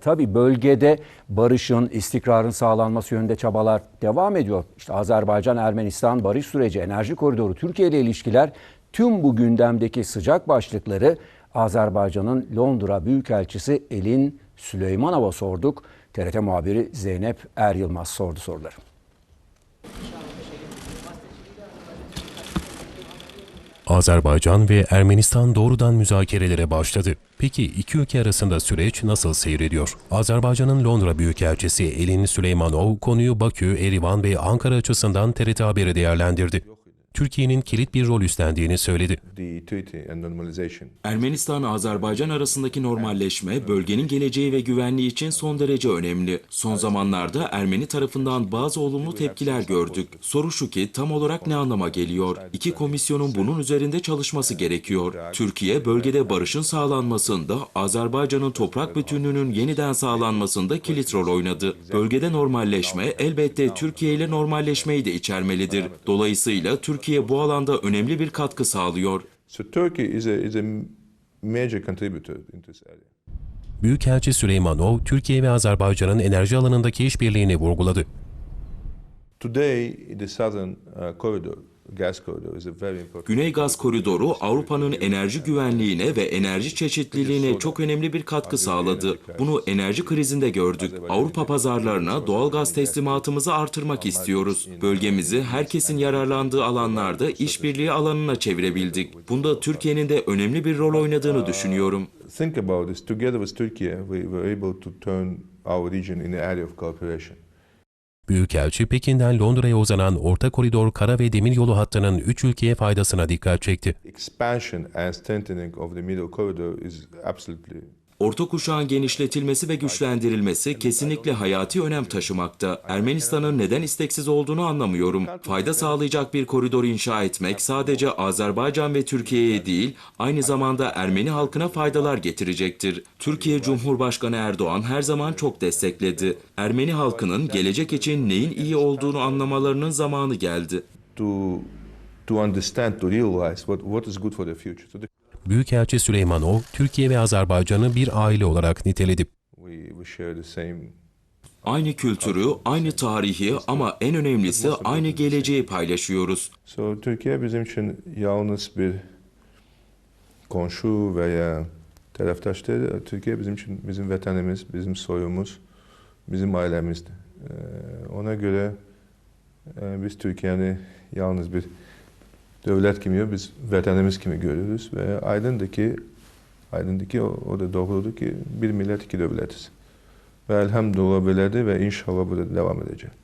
Tabii bölgede barışın, istikrarın sağlanması yönünde çabalar devam ediyor. İşte Azerbaycan-Ermenistan barış süreci, enerji koridoru, Türkiye ile ilişkiler tüm bu gündemdeki sıcak başlıkları Azerbaycan'ın Londra Büyükelçisi Elin Süleymanov'a sorduk. TRT muhabiri Zeynep Er Yılmaz sordu soruları. Azerbaycan ve Ermenistan doğrudan müzakerelere başladı. Peki iki ülke arasında süreç nasıl seyrediyor? Azerbaycan'ın Londra Büyükelçisi Elin Süleymanov konuyu Bakü, Erivan ve Ankara açısından TRT Haber'e değerlendirdi. Türkiye'nin kilit bir rol üstlendiğini söyledi. Ermenistan-Azerbaycan arasındaki normalleşme bölgenin geleceği ve güvenliği için son derece önemli. Son zamanlarda Ermeni tarafından bazı olumlu tepkiler gördük. Soru şu ki tam olarak ne anlama geliyor? İki komisyonun bunun üzerinde çalışması gerekiyor. Türkiye bölgede barışın sağlanmasında, Azerbaycan'ın toprak bütünlüğünün yeniden sağlanmasında kilit rol oynadı. Bölgede normalleşme elbette Türkiye ile normalleşmeyi de içermelidir. Dolayısıyla Türkiye bu alanda önemli bir katkı sağlıyor. So Turkey is a is a major contributor in this area. Büyükelçi Süleymanov, Türkiye ve Azerbaycan'ın enerji alanındaki işbirliğini vurguladı. Today, the southern uh, corridor, Güney Gaz Koridoru Avrupa'nın enerji güvenliğine ve enerji çeşitliliğine çok önemli bir katkı sağladı. Bunu enerji krizinde gördük. Avrupa pazarlarına doğal gaz teslimatımızı artırmak istiyoruz. Bölgemizi herkesin yararlandığı alanlarda işbirliği alanına çevirebildik. Bunda Türkiye'nin de önemli bir rol oynadığını düşünüyorum. Think about this. Together with Turkey, we were able to turn our region in the area of cooperation. Büyükelçi, Pekin'den Londra'ya uzanan Orta Koridor kara ve demiryolu hattının üç ülkeye faydasına dikkat çekti. Orta kuşağın genişletilmesi ve güçlendirilmesi kesinlikle hayati önem taşımakta. Ermenistan'ın neden isteksiz olduğunu anlamıyorum. Fayda sağlayacak bir koridor inşa etmek sadece Azerbaycan ve Türkiye'ye değil, aynı zamanda Ermeni halkına faydalar getirecektir. Türkiye Cumhurbaşkanı Erdoğan her zaman çok destekledi. Ermeni halkının gelecek için neyin iyi olduğunu anlamalarının zamanı geldi. to understand, to realize what, what is good for the future. Büyükelçi Süleymanov, Türkiye ve Azerbaycan'ı bir aile olarak niteledi. Aynı kültürü, aynı tarihi ama en önemlisi aynı geleceği paylaşıyoruz. So Türkiye bizim için yalnız bir komşu veya taraftaş değil. Türkiye bizim için bizim vatanımız, bizim soyumuz, bizim ailemizdi. Ee, ona göre e, biz Türkiye'ni yalnız bir dövlət kimi yox, biz vətənimiz kimi görürük və aydındır ki, aydındır ki, o, o da doğrudur ki, bir millət iki dövlətiz. Və elhamdülillah belədir və inşallah bu da davam edəcək.